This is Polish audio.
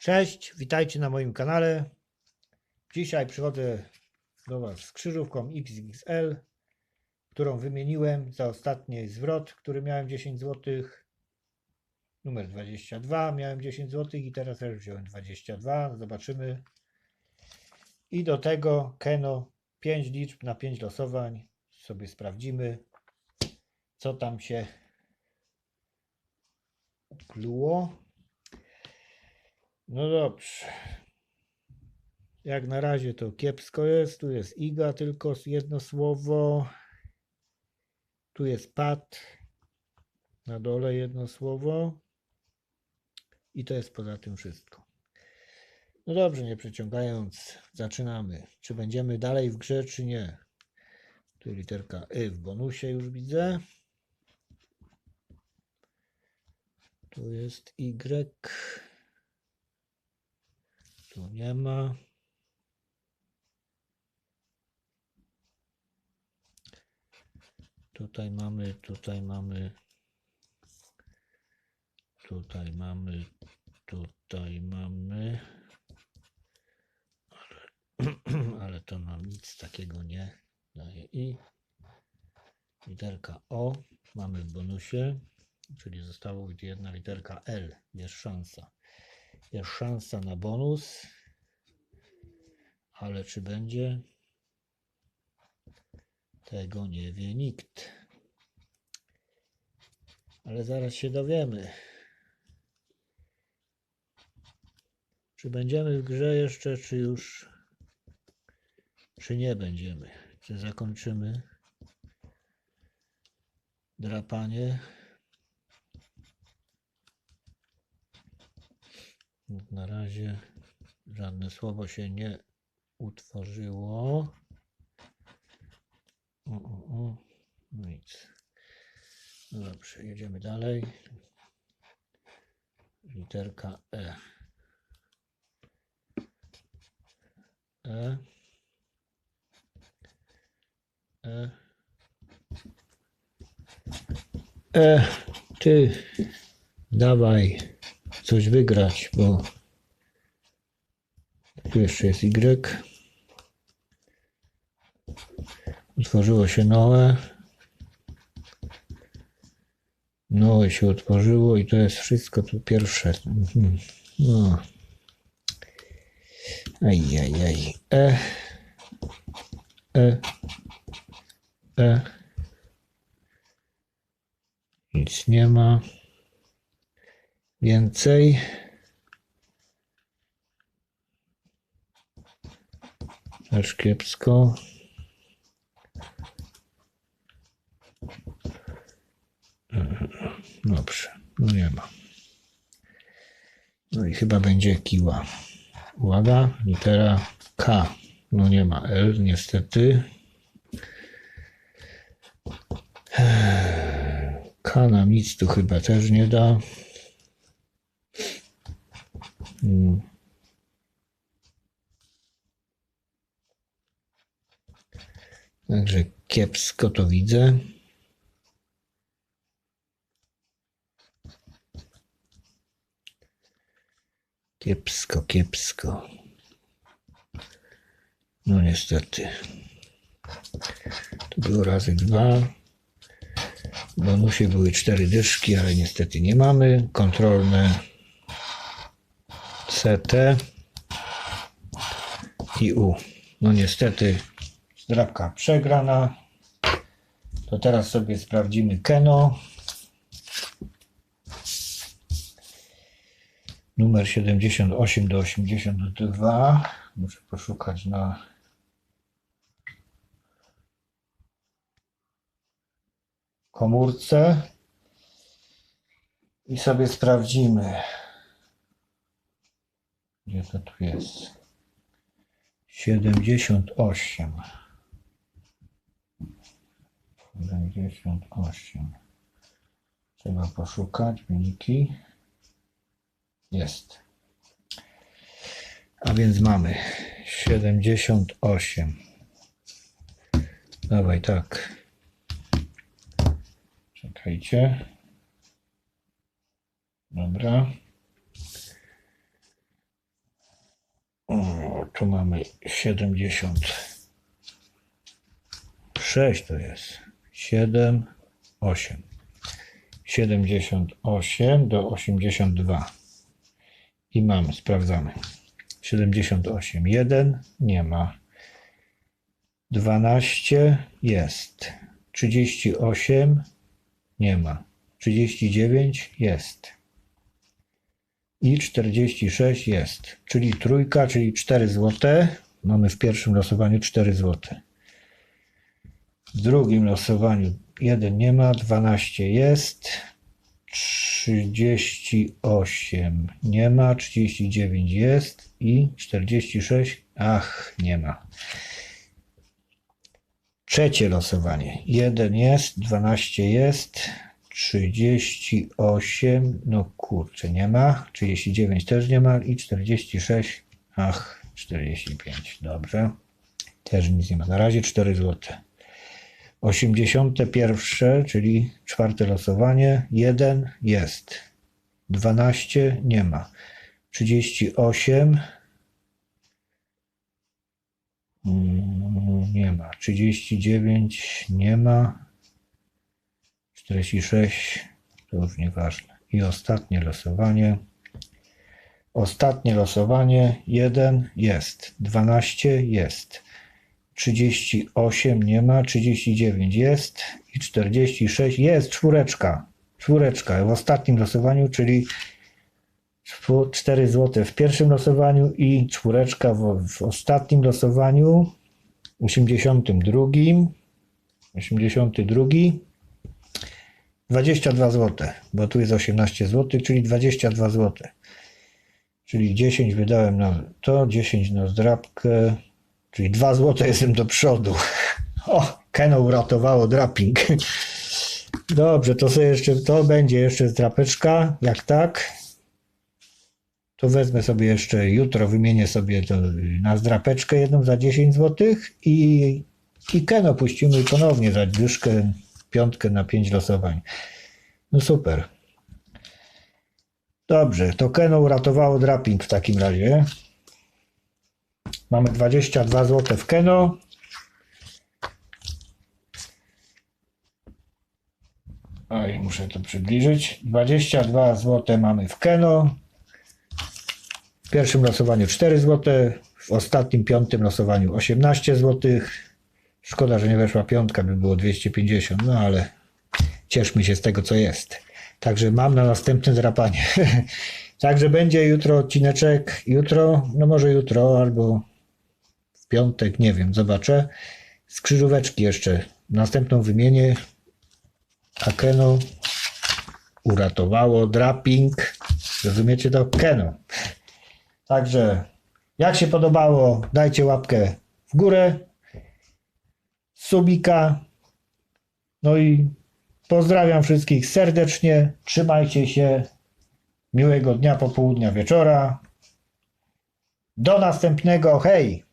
Cześć, witajcie na moim kanale. Dzisiaj przychodzę do Was z krzyżówką XXL, którą wymieniłem za ostatni zwrot, który miałem 10 zł. Numer 22 miałem 10 zł i teraz też wziąłem 22. Zobaczymy. I do tego Keno 5 liczb na 5 losowań. Sobie sprawdzimy, co tam się kluło. No dobrze. Jak na razie to kiepsko jest. Tu jest Iga, tylko jedno słowo. Tu jest pad. Na dole jedno słowo. I to jest poza tym wszystko. No dobrze, nie przeciągając, zaczynamy. Czy będziemy dalej w grze, czy nie? Tu literka Y w bonusie już widzę. Tu jest Y. Tu nie ma. Tutaj mamy, tutaj mamy. Tutaj mamy, tutaj mamy. Ale, ale to nam nic takiego nie daje. I literka O mamy w bonusie, czyli zostało jedna literka L. Jest szansa. Jest szansa na bonus, ale czy będzie? Tego nie wie nikt. Ale zaraz się dowiemy. Czy będziemy w grze jeszcze, czy już, czy nie będziemy? Czy zakończymy drapanie? Na razie żadne słowo się nie utworzyło. O, o, o. No nic. No dobrze, jedziemy dalej. Literka E. E. E. E. Ty. Dawaj coś wygrać, bo tu jeszcze jest Y. Utworzyło się Noe. Noe się otworzyło i to jest wszystko tu pierwsze. Mhm. No. Ajajaj. E. E. E. Nic nie ma. Więcej. Też kiepsko. Dobrze, no nie ma. No i chyba będzie kiła. Uwaga, litera K. No nie ma L, niestety. K nam nic tu chyba też nie da. Mm. Także kiepsko to widzę. Kiepsko, kiepsko. No niestety. To było razy dwa. W bonusie były cztery dyszki, ale niestety nie mamy. Kontrolne CT i U. No niestety zdrabka przegrana. To teraz sobie sprawdzimy Keno. Numer 78 do 82. Muszę poszukać na komórce i sobie sprawdzimy. Gdzie to tu jest? 78. 78. Trzeba poszukać wyniki. Jest. A więc mamy 78. Dawaj tak. Czekajcie. Dobra. Tu mamy 76 to jest. 7, 8. 78 do 82. I mamy, sprawdzamy. 78, 1, nie ma. 12 jest. 38 nie ma. 39 jest. I 46 jest. Czyli trójka, czyli 4 złote. Mamy w pierwszym losowaniu 4 złote. W drugim losowaniu 1 nie ma, 12 jest. 38 nie ma, 39 jest i 46, ach, nie ma. Trzecie losowanie. 1 jest, 12 jest, 38, no kurczę, nie ma, 39 też nie ma i 46, ach, 45, dobrze. Też nic nie ma. Na razie 4 złote. 81, czyli czwarte losowanie. 1 jest. 12 nie ma. 38 mm, nie ma. 39 nie ma. 46 to już nieważne. I ostatnie losowanie. Ostatnie losowanie. 1 jest. 12 jest. 38 nie ma, 39 jest i 46 jest, czwóreczka. Czwóreczka w ostatnim losowaniu, czyli 4 zł w pierwszym losowaniu i czwóreczka w, w ostatnim losowaniu, 82, 82, 22 zł, bo tu jest 18 zł, czyli 22 zł. Czyli 10 wydałem na to, 10 na zdrabkę, Czyli 2 złote jestem do przodu. O, Keno uratowało draping. Dobrze, to sobie jeszcze, to będzie jeszcze zdrapeczka. Jak tak, to wezmę sobie jeszcze jutro, wymienię sobie to na zdrapeczkę jedną za 10 zł i, i Keno puścimy ponownie za dyszkę, piątkę na 5 losowań. No super. Dobrze, to Keno uratowało draping w takim razie. Mamy 22 zł w Keno. Oj, muszę to przybliżyć. 22 zł mamy w Keno. W pierwszym losowaniu 4 zł. W ostatnim piątym losowaniu 18 zł. Szkoda, że nie weszła piątka, by było 250, no ale cieszmy się z tego, co jest. Także mam na następne drapanie. Także będzie jutro odcineczek. Jutro, no może jutro albo w piątek, nie wiem, zobaczę. Z krzyżóweczki jeszcze następną wymienię. Akeno uratowało draping. Rozumiecie to? Keno. Także jak się podobało, dajcie łapkę w górę. Subika. No i pozdrawiam wszystkich serdecznie. Trzymajcie się. Miłego dnia, popołudnia, wieczora. Do następnego. Hej!